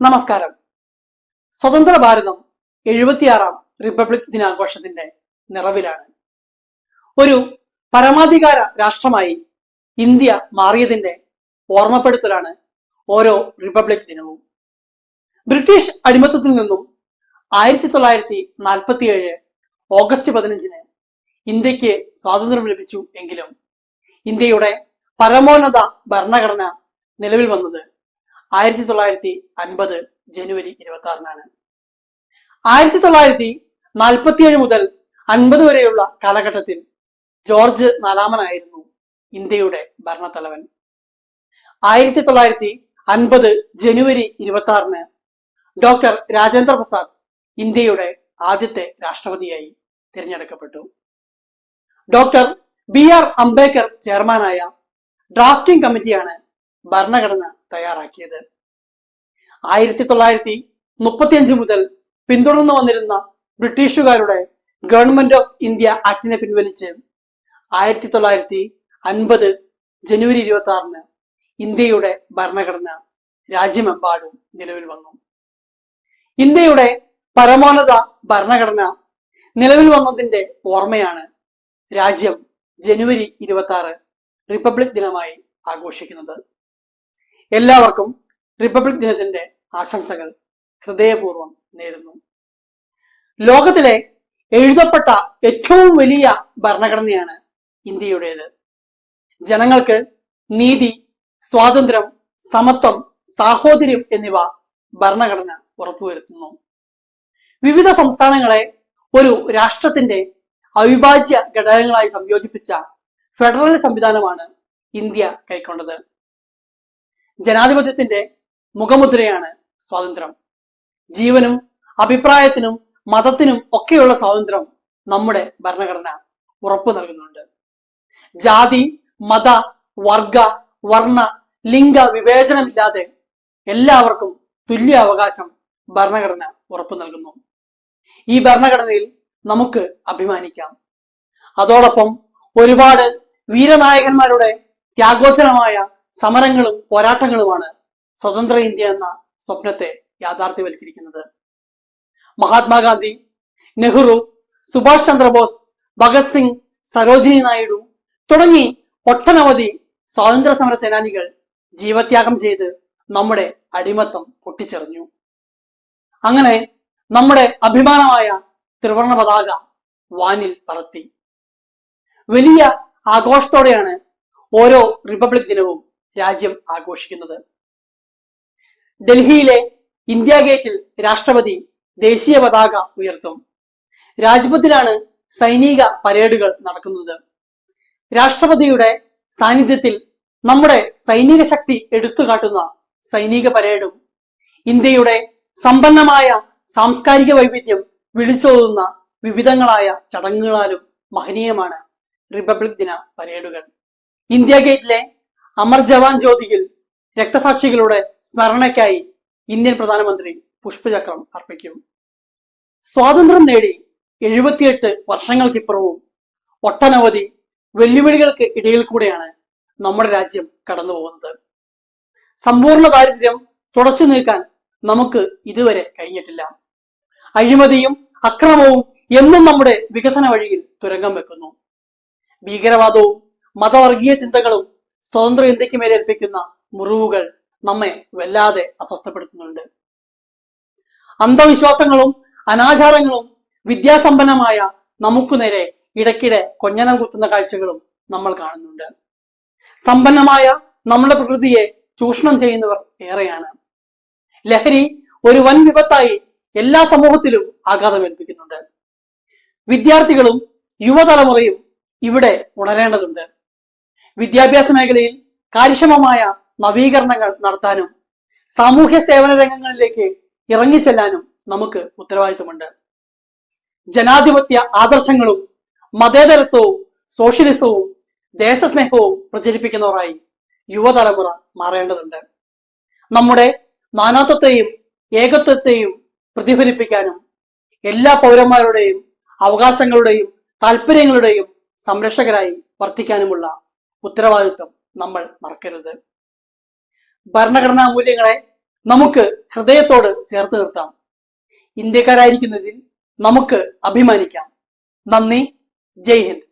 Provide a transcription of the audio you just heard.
നമസ്കാരം. സ്വതന്ത്ര ഭാരതം എഴുപത്തിയാറാം റിപ്പബ്ലിക് ദിനാഘോഷത്തിന്റെ നിറവിലാണ്. ഒരു പരമാധികാര രാഷ്ട്രമായി ഇന്ത്യ മാറിയതിന്റെ ഓർമ്മപ്പെടുത്തലാണ് ഓരോ റിപ്പബ്ലിക് ദിനവും. ബ്രിട്ടീഷ് അടിമത്തത്തിൽ നിന്നും ആയിരത്തി തൊള്ളായിരത്തി നാൽപ്പത്തിയേഴ് ഓഗസ്റ്റ് പതിനഞ്ചിന് ഇന്ത്യയ്ക്ക് സ്വാതന്ത്ര്യം ലഭിച്ചു എങ്കിലും ഇന്ത്യയുടെ പരമോന്നത ഭരണഘടന നിലവിൽ വന്നത് ആയിരത്തി തൊള്ളായിരത്തി അൻപത് ജനുവരി ഇരുപത്തി ആറിനാണ് ആയിരത്തി തൊള്ളായിരത്തി നാൽപ്പത്തിയേഴ് മുതൽ അൻപത് വരെയുള്ള കാലഘട്ടത്തിൽ ജോർജ് നാലാമനായിരുന്നു ഇന്ത്യയുടെ ഭരണത്തലവൻ. ആയിരത്തി തൊള്ളായിരത്തി അൻപത് ജനുവരി ഇരുപത്തി ആറിന് ഡോക്ടർ രാജേന്ദ്ര പ്രസാദ് ഇന്ത്യയുടെ ആദ്യത്തെ രാഷ്ട്രപതിയായി തിരഞ്ഞെടുക്കപ്പെട്ടു. ഡോക്ടർ ബി ആർ അംബേദ്കർ ചെയർമാനായ ഡ്രാഫ്റ്റിംഗ് കമ്മിറ്റിയാണ് ഭരണഘടന തയ്യാറാക്കിയത്. ആയിരത്തി തൊള്ളായിരത്തി മുപ്പത്തിയഞ്ച് മുതൽ പിന്തുടർന്നു വന്നിരുന്ന ബ്രിട്ടീഷുകാരുടെ ഗവൺമെന്റ് ഓഫ് ഇന്ത്യ ആക്ടിനെ പിൻവലിച്ച് ആയിരത്തി തൊള്ളായിരത്തി അൻപത് ജനുവരി ഇരുപത്തി ആറിന് ഇന്ത്യയുടെ ഭരണഘടന രാജ്യമെമ്പാടും നിലവിൽ വന്നു. ഇന്ത്യയുടെ പരമോന്നത ഭരണഘടന നിലവിൽ വന്നതിന്റെ ഓർമ്മയാണ് രാജ്യം ജനുവരി ഇരുപത്തി ആറ് റിപ്പബ്ലിക് ദിനമായി ആഘോഷിക്കുന്നത്. എല്ലാവർക്കും റിപ്പബ്ലിക് ദിനത്തിന്റെ ആശംസകൾ ഹൃദയപൂർവം നേരുന്നു. ലോകത്തിലെ എഴുതപ്പെട്ട ഏറ്റവും വലിയ ഭരണഘടനയാണ് ഇന്ത്യയുടേത്. ജനങ്ങൾക്ക് നീതി സ്വാതന്ത്ര്യം സമത്വം സാഹോദര്യം എന്നിവ ഭരണഘടന ഉറപ്പുവരുത്തുന്നു. വിവിധ സംസ്ഥാനങ്ങളെ ഒരു രാഷ്ട്രത്തിന്റെ അവിഭാജ്യ ഘടകങ്ങളായി സംയോജിപ്പിച്ച ഫെഡറൽ സംവിധാനമാണ് ഇന്ത്യ കൈക്കൊണ്ടത്. ജനാധിപത്യത്തിന്റെ മുഖമുദ്രയാണ് സ്വാതന്ത്ര്യം. ജീവനും അഭിപ്രായത്തിനും മതത്തിനും ഒക്കെയുള്ള സ്വാതന്ത്ര്യം നമ്മുടെ ഭരണഘടന ഉറപ്പു നൽകുന്നുണ്ട്. ജാതി മത വർഗ വർണ ലിംഗ വിവേചനമില്ലാതെ എല്ലാവർക്കും തുല്യ അവകാശം ഭരണഘടന ഉറപ്പു നൽകുന്നു. ഈ ഭരണഘടനയിൽ നമുക്ക് അഭിമാനിക്കാം. അതോടൊപ്പം ഒരുപാട് വീരനായകന്മാരുടെ ത്യാഗോചരമായ സമരങ്ങളും പോരാട്ടങ്ങളുമാണ് സ്വതന്ത്ര ഇന്ത്യ എന്ന സ്വപ്നത്തെ യാഥാർത്ഥ്യവൽക്കരിക്കുന്നത്. മഹാത്മാഗാന്ധി നെഹ്റു സുഭാഷ് ചന്ദ്രബോസ് ഭഗത് സിംഗ് സരോജിനി നായിഡു തുടങ്ങി ഒട്ടനവധി സ്വാതന്ത്ര്യ സമര സേനാനികൾ ജീവത്യാഗം ചെയ്ത് നമ്മുടെ അടിമത്തം പൊട്ടിച്ചെറിഞ്ഞു. അങ്ങനെ നമ്മുടെ അഭിമാനമായ ത്രിവർണ പതാക വാനിൽ പറത്തി. വലിയ ആഘോഷത്തോടെയാണ് ഓരോ റിപ്പബ്ലിക് ദിനവും രാജ്യം ആഘോഷിക്കുന്നത്. ഡൽഹിയിലെ ഇന്ത്യ ഗേറ്റിൽ രാഷ്ട്രപതി ദേശീയ പതാക ഉയർത്തും. രാജ്പഥിലാണ് സൈനിക പരേഡുകൾ നടക്കുന്നത്. രാഷ്ട്രപതിയുടെ സാന്നിധ്യത്തിൽ നമ്മുടെ സൈനിക ശക്തി എടുത്തുകാട്ടുന്ന സൈനിക പരേഡും ഇന്ത്യയുടെ സമ്പന്നമായ സാംസ്കാരിക വൈവിധ്യം വിളിച്ചോതുന്ന വിവിധങ്ങളായ ചടങ്ങുകളാലും മഹനീയമാണ് റിപ്പബ്ലിക് ദിന പരേഡുകൾ. ഇന്ത്യ ഗേറ്റിലെ അമർ ജവാൻ ജ്യോതിയിൽ രക്തസാക്ഷികളുടെ സ്മരണയ്ക്കായി ഇന്ത്യൻ പ്രധാനമന്ത്രി പുഷ്പചക്രം അർപ്പിക്കും. സ്വാതന്ത്ര്യം നേടി എഴുപത്തിയെട്ട് വർഷങ്ങൾക്കിപ്പുറവും ഒട്ടനവധി വെല്ലുവിളികൾക്ക് ഇടയിൽ കൂടെയാണ് നമ്മുടെ രാജ്യം കടന്നു പോകുന്നത്. സമ്പൂർണ ദാരിദ്ര്യം തുടച്ചു നീക്കാൻ നമുക്ക് ഇതുവരെ കഴിഞ്ഞിട്ടില്ല. അഴിമതിയും അക്രമവും എന്നും നമ്മുടെ വികസന വഴിയിൽ തുരങ്കം വെക്കുന്നു. ഭീകരവാദവും മതവർഗീയ ചിന്തകളും സ്വതന്ത്ര ഇന്ത്യയ്ക്ക് മേലെ ഏൽപ്പിക്കുന്ന മുറിവുകൾ നമ്മെ വല്ലാതെ അസ്വസ്ഥപ്പെടുത്തുന്നുണ്ട്. അന്ധവിശ്വാസങ്ങളും അനാചാരങ്ങളും വിദ്യാസമ്പന്നമായ നമുക്ക് നേരെ ഇടയ്ക്കിടെ കൊഞ്ഞനം കുത്തുന്ന കാഴ്ചകളും നമ്മൾ കാണുന്നുണ്ട്. സമ്പന്നമായ നമ്മുടെ പ്രകൃതിയെ ചൂഷണം ചെയ്യുന്നവർ ഏറെയാണ്. ലഹരി ഒരു വൻ വിപത്തായി എല്ലാ സമൂഹത്തിലും ആഘാതമേൽപ്പിക്കുന്നുണ്ട് വിദ്യാർത്ഥികളും യുവതലമുറയും ഇവിടെ ഉണരേണ്ടതുണ്ട്. വിദ്യാഭ്യാസ മേഖലയിൽ കാര്യക്ഷമമായ നവീകരണങ്ങൾ നടത്താനും സാമൂഹ്യ സേവന രംഗങ്ങളിലേക്ക് ഇറങ്ങിച്ചെല്ലാനും നമുക്ക് ഉത്തരവാദിത്വമുണ്ട് ജനാധിപത്യ ആദർശങ്ങളും മതേതരത്വവും സോഷ്യലിസവും ദേശസ്നേഹവും പ്രചരിപ്പിക്കുന്നവരായി യുവതലമുറ മാറേണ്ടതുണ്ട്. നമ്മുടെ നാനാത്വത്തെയും ഏകത്വത്തെയും പ്രതിഫലിപ്പിക്കാനും എല്ലാ പൗരന്മാരുടെയും അവകാശങ്ങളുടെയും താല്പര്യങ്ങളുടെയും സംരക്ഷകരായി വർത്തിക്കാനുമുള്ള ഉത്തരവാദിത്വം നമ്മൾ മറക്കരുത്. ഭരണഘടനാ മൂല്യങ്ങളെ നമുക്ക് ഹൃദയത്തോട് ചേർത്ത് നിർത്താം. ഇന്ത്യക്കാരായിരിക്കുന്നതിൽ നമുക്ക് അഭിമാനിക്കാം. നന്ദി. ജയ് ഹിന്ദ്.